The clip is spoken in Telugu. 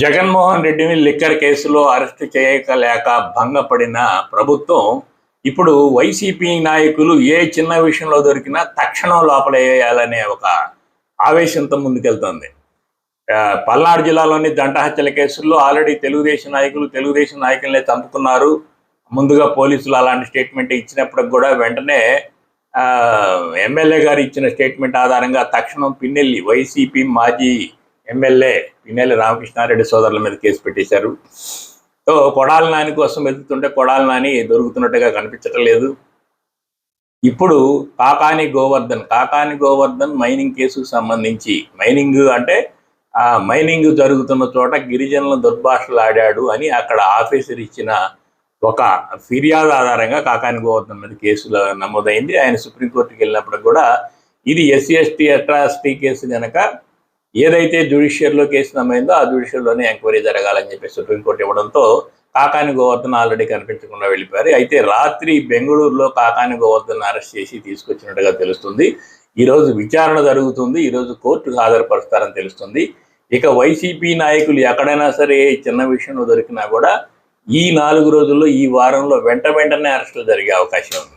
జగన్మోహన్ రెడ్డిని లిక్కర్ కేసులో అరెస్ట్ చేయకలేక భంగపడిన ప్రభుత్వం ఇప్పుడు వైసీపీ నాయకులు ఏ చిన్న విషయంలో దొరికినా తక్షణం లోపలేయాలనే ఒక ఆవేశంతో ముందుకెళ్తోంది. పల్నాడు జిల్లాలోని దంట హత్యల కేసుల్లో ఆల్రెడీ తెలుగుదేశం నాయకులు తెలుగుదేశం నాయకులనే చంపుకున్నారు. ముందుగా పోలీసులు అలాంటి స్టేట్మెంట్ ఇచ్చినప్పటికి కూడా వెంటనే ఎమ్మెల్యే గారు ఇచ్చిన స్టేట్మెంట్ ఆధారంగా తక్షణం పిన్నెల్లి వైసీపీ మాజీ ఎమ్మెల్యే పిన్నెల్లి రామకృష్ణారెడ్డి సోదరుల మీద కేసు పెట్టేశారు. సో కొడాల నాని కోసం వెతుకుతుంటే కొడాలి నాని దొరుకుతున్నట్టుగా కనిపించటం లేదు. ఇప్పుడు కాకాని గోవర్ధన్ కాకాని గోవర్ధన్ మైనింగ్ కేసుకు సంబంధించి మైనింగ్ అంటే ఆ మైనింగ్ జరుగుతున్న చోట గిరిజనుల దుర్భాషలాడాడు అని అక్కడ ఆఫీసర్ ఇచ్చిన ఒక ఫిర్యాదు ఆధారంగా కాకాని గోవర్ధన్ మీద కేసులు నమోదైంది. ఆయన సుప్రీంకోర్టుకి వెళ్ళినప్పుడు కూడా ఇది ఎస్సీ ఎస్టీ అట్రాసిటీ కేసు కనుక ఏదైతే జ్యుడిషియర్లో కేసు నమ్మైందో ఆ జ్యుడిషియర్లోనే ఎంక్వైరీ జరగాలని చెప్పి సుప్రీంకోర్టు ఇవ్వడంతో కాకాని గోవర్ధన్ ఆల్రెడీ కనిపించకుండా వెళ్ళిపోయారు. అయితే రాత్రి బెంగళూరులో కాకాని గోవర్ధన్ అరెస్ట్ చేసి తీసుకొచ్చినట్టుగా తెలుస్తుంది. ఈ రోజు విచారణ జరుగుతుంది. ఈ రోజు కోర్టుకు హాజరుపరుస్తారని తెలుస్తుంది. ఇక వైసీపీ నాయకులు ఎక్కడైనా సరే చిన్న విషయంలో దొరికినా కూడా ఈ నాలుగు రోజుల్లో ఈ వారంలో వెంట వెంటనే అరెస్టులు జరిగే అవకాశం ఉంది.